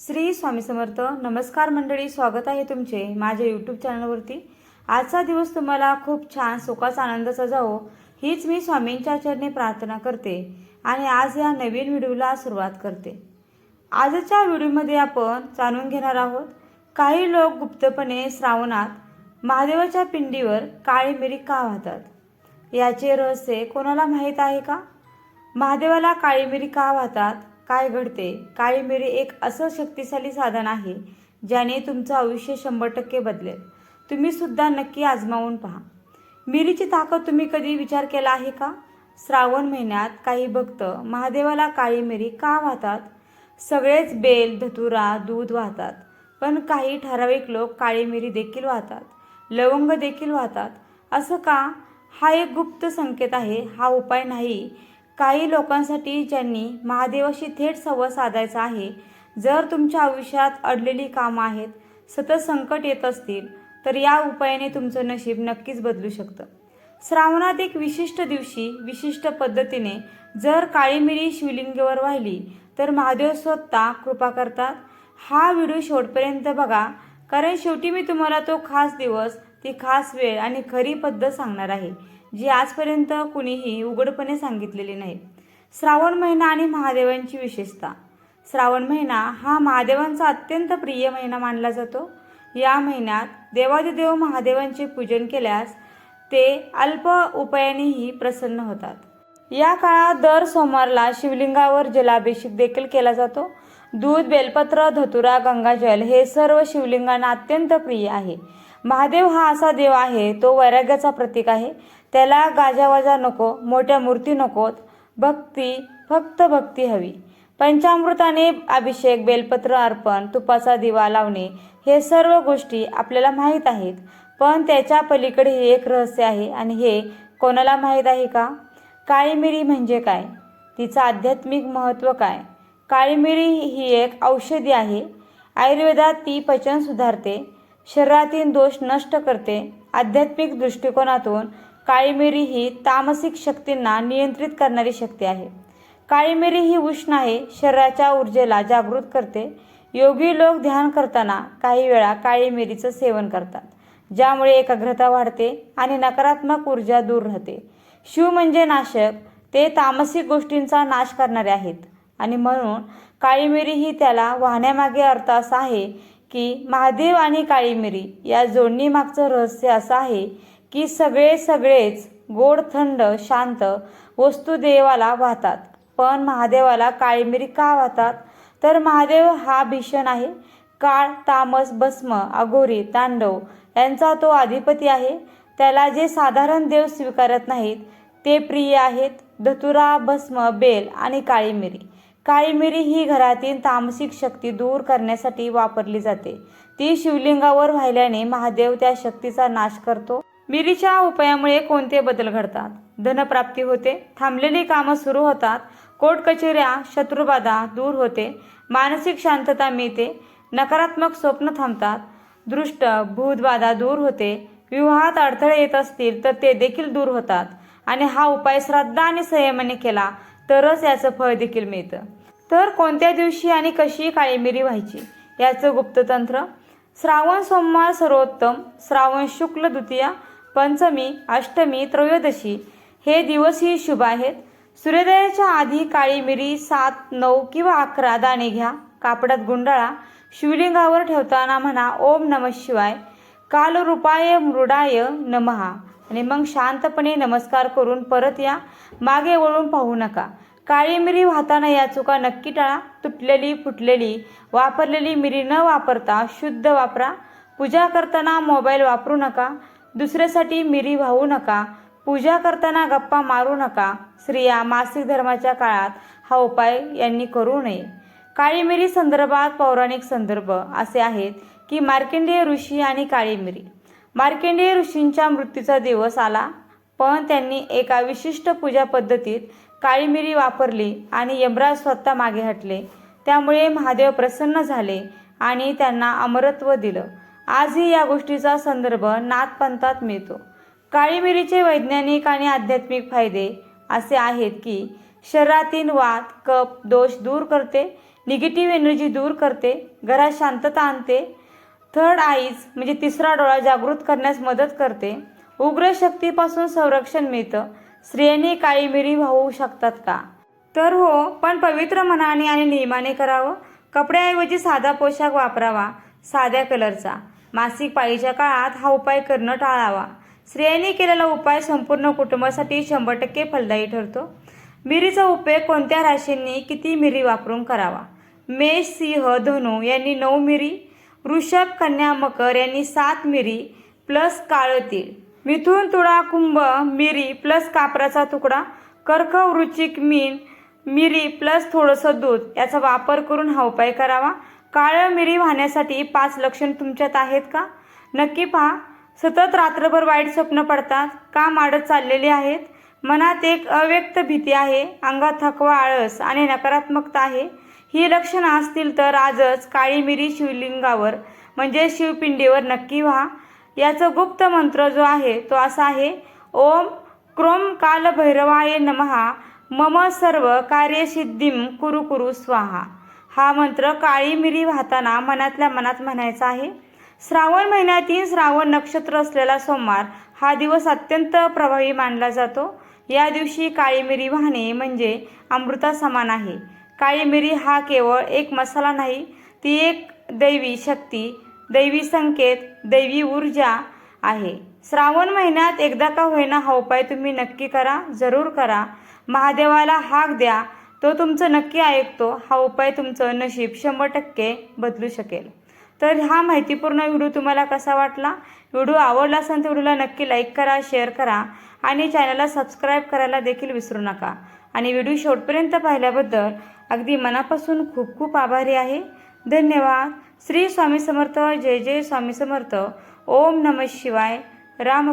श्री स्वामी समर्थ नमस्कार मंडळी स्वागत आहे तुमचे माझ्या यूट्यूब चॅनलवरती आजचा दिवस तुम्हाला खूप छान सुखाचा आनंदाचा जावो हीच मी स्वामींच्या चरणी प्रार्थना करते आणि आज या नवीन व्हिडिओला सुरुवात करते. आजच्या व्हिडिओमध्ये आपण जाणून घेणार आहोत काही लोक गुप्तपणे श्रावणात महादेवाच्या पिंडीवर काळी मिरी का वाहतात? याचे रहस्य कोणाला माहीत आहे का? महादेवाला काळी मिरी का वाहतात? काय घडते? काळी मिरी एक असं शक्तिशाली साधन आहे ज्याने तुमचं आयुष्य शंभर टक्के बदलेल. तुम्ही सुद्धा नक्की आजमावून पहा. मिरीची ताकद तुम्ही कधी विचार केला आहे का? श्रावण महिन्यात काही भक्त महादेवाला काळी मिरी का वाहतात? सगळेच बेल धतुरा दूध वाहतात. पण काही ठराविक लोक काळी मिरी देखील वाहतात. लवंग देखील वाहतात. असं का? हा एक गुप्त संकेत आहे. हा उपाय नाही. काही लोकांसाठी ज्यांनी महादेवाशी थेट संवाद साधायचा आहे जर तुमच्या आयुष्यात अडलेली कामं आहेत सतत संकट येत असतील तर या उपायाने तुमचं नशीब नक्कीच बदलू शकतं. श्रावणात एक विशिष्ट दिवशी विशिष्ट पद्धतीने जर काळी मिरी शिवलिंगेवर वाहिली तर महादेव स्वतः कृपा करतात. हा व्हिडिओ शेवटपर्यंत बघा. कारण शेवटी मी तुम्हाला तो खास दिवस ती खास वेळ आणि खरी पद्धत सांगणार आहे जी आजपर्यंत कुणीही उघडपणे सांगितलेली नाही. श्रावण महिना आणि महादेवांची विशेषता. श्रावण महिना हा महादेवांचा अत्यंत प्रिय महिना मानला जातो. या महिन्यात देवादिदेव महादेवांचे पूजन केल्यास ते अल्प उपायानेही प्रसन्न होतात. या काळात दर सोमवारला शिवलिंगावर जलाभिषेक देखील केला जातो. दूध बेलपत्र धतुरा गंगाजल हे सर्व शिवलिंगांना अत्यंत प्रिय आहे. महादेव हा असा देव आहे तो वैराग्याचा प्रतीक आहे. त्याला गाजावाजा नको मोठ्या मूर्ती नकोत भक्ती फक्त भक्ती हवी. पंचामृताने अभिषेक बेलपत्र अर्पण तुपाचा दिवा लावणे हे सर्व गोष्टी आपल्याला माहीत आहेत. पण त्याच्या पलीकडे हे एक रहस्य आहे आणि हे कोणाला माहीत आहे का? काळी मिरी म्हणजे काय? तिचं आध्यात्मिक महत्त्व काय? काळी मिरी ही एक औषधी आहे. आयुर्वेदात ती पचन सुधारते. शरीरातील दोष नष्ट करते. आध्यात्मिक दृष्टिकोनातून काळी मिरी ही तामसिक शक्तींना नियंत्रित करणारी शक्ती आहे. काळी मिरी ही उष्ण आहे शरीराच्या ऊर्जेला जागृत करते. योगी लोक ध्यान करताना काही वेळा काळी मिरीचं सेवन करतात ज्यामुळे एकाग्रता वाढते आणि नकारात्मक ऊर्जा दूर राहते. शिव म्हणजे नाशक ते तामसिक गोष्टींचा नाश करणारे आहेत. आणि म्हणून काळी मिरी ही त्याला वाहण्यामागे अर्थ असा आहे की महादेव आणि काळी मिरी या जोडणीमागचं रहस्य असं आहे की सगळे सगळेच गोड थंड शांत वस्तू देवाला वाहतात. पण महादेवाला काळी मिरी का वाहतात? तर महादेव हा भीषण आहे. काळ तामस भस्म अघोरी तांडव यांचा तो अधिपती आहे. त्याला जे साधारण देव स्वीकारत नाहीत ते प्रिय आहेत धतुरा भस्म बेल आणि काळी मिरी काळी मिरी ही घरातील तामसिक शक्ती दूर करण्यासाठी वापरली जाते. ती शिवलिंगावर वाहिल्याने महादेव त्या शक्तीचा नाश करतो. मिरीच्या उपायामुळे कोणते बदल घडतात? धनप्राप्ती होते. थांबलेली कामं सुरू होतात. कोर्ट कचेऱ्या शत्रुबाधा दूर होते. मानसिक शांतता मिळते. नकारात्मक स्वप्न थांबतात. दृष्ट भूतबाधा दूर होते. विवाहात अडथळे येत असतील तर ते देखील दूर होतात. आणि हा उपाय श्रद्धा आणि संयमाने केला तरच याचं फळ देखील मिळतं. तर कोणत्या दिवशी आणि कशी काळी मिरी व्हायची? याचं गुप्ततंत्र. श्रावण सोमवार सर्वोत्तम. श्रावण शुक्ल द्वितीया पंचमी अष्टमी त्रयोदशी. हे दिवसही शुभ आहेत. सूर्योदयाच्या आधी काळी मिरी सात नऊ किंवा अकरा दाणे घ्या. कापडात गुंडाळा. शिवलिंगावर ठेवताना म्हणा ओम नम शिवाय. कालरूपाय मृडाय नमहा. आणि मग शांतपणे नमस्कार करून परत या. मागे वळून पाहू नका. काळी मिरी वाहताना या चुका नक्की टाळा. तुटलेली फुटलेली वापरलेली मिरी न वापरता शुद्ध वापरा. पूजा करताना मोबाईल वापरू नका. दुसऱ्यासाठी मिरी वाहू नका. पूजा करताना गप्पा मारू नका. स्त्रिया मासिक धर्माच्या काळात हा उपाय यांनी करू नये. काळी मिरी संदर्भात पौराणिक संदर्भ असे आहेत. की मार्कंडेय ऋषी आणि काळी मिरी मार्कंडेय ऋषींच्या मृत्यूचा दिवस आला पण त्यांनी एका विशिष्ट पूजा पद्धतीत काळी मिरी वापरली आणि यमराज स्वतः मागे हटले. त्यामुळे महादेव प्रसन्न झाले आणि त्यांना अमरत्व दिलं. आजही या गोष्टीचा संदर्भ नाथपंथात मिळतो. काळी मिरीचे वैज्ञानिक आणि आध्यात्मिक फायदे असे आहेत की शरीरातील वात कप दोष दूर करते निगेटिव्ह एनर्जी दूर करते घरात शांतता आणते थर्ड आईज म्हणजे तिसरा डोळा जागृत करण्यास मदत करते. उग्र शक्तीपासून संरक्षण मिळतं. स्त्रियांनी काळी मिरी वाहू शकतात का? तर हो पण पवित्र मनाने आणि नियमाने करावं. कपड्याऐवजी साधा पोशाख वापरावा साध्या कलरचा. मासिक पाळीच्या काळात हा उपाय करणं टाळावा. स्त्रियांनी केलेला उपाय संपूर्ण कुटुंबासाठी शंभर टक्के फलदायी ठरतो. मिरीचा उपयोग कोणत्या राशींनी किती मिरी वापरून करावा? मेष सिंह धनु यांनी नऊ मिरी वृषभ कन्या मकर यांनी सात मिरी प्लस काळं तीळ मिथुन तुळा कुंभ मिरी प्लस कापराचा तुकडा कर्क वृचिक मीन मिरी प्लस थोडंसं दूध याचा वापर करून हा उपाय करावा. काळं मिरी वाहण्यासाठी पाच लक्षण तुमच्यात आहेत का? नक्की पहा. सतत रात्रभर वाईट स्वप्न पडतात काम आडत चाललेले आहेत मनात एक अव्यक्त भीती आहे अंगात थकवा आळस आणि नकारात्मकता आहे. ही लक्षणं असतील तर आजच काळी मिरी शिवलिंगावर म्हणजे शिवपिंडीवर नक्की व्हा. याचा गुप्त मंत्र जो आहे तो असा आहे ओम क्रोम कालभैरवाय नमहा मम सर्व कार्यसिद्धीम कुरु कुरु स्वाहा. हा मंत्र काळी मिरी वाहताना मनातल्या मनात म्हणायचा आहे. श्रावण महिन्यातील श्रावण नक्षत्र असलेला सोमवार हा दिवस अत्यंत प्रभावी मानला जातो. या दिवशी काळी मिरी वाहणे म्हणजे अमृता समान आहे. काळी मिरी हा केवळ एक मसाला नाही ती एक दैवी शक्ती दैवी संकेत दैवी ऊर्जा आहे. श्रावण महिन्यात एकदा का होईना हा उपाय तुम्ही नक्की करा जरूर करा. महादेवाला हाक द्या तो तुमचं नक्की ऐकतो हा उपाय तुमचं नशीब शंभर टक्के बदलू शकेल. तर हा माहितीपूर्ण व्हिडिओ तुम्हाला कसा वाटला? व्हिडिओ आवडला असेल तर व्हिडिओला नक्की लाईक करा शेअर करा आणि चॅनलला सबस्क्राईब करायला देखील विसरू नका. आणि व्हिडिओ शेवटपर्यंत पाहिल्याबद्दल अगदी मनापासून खूप खूप आभारी आहे. धन्यवाद. श्री स्वामी समर्थ. जय जय स्वामी समर्थ. ओम नम शिवाय. रामकृष्ण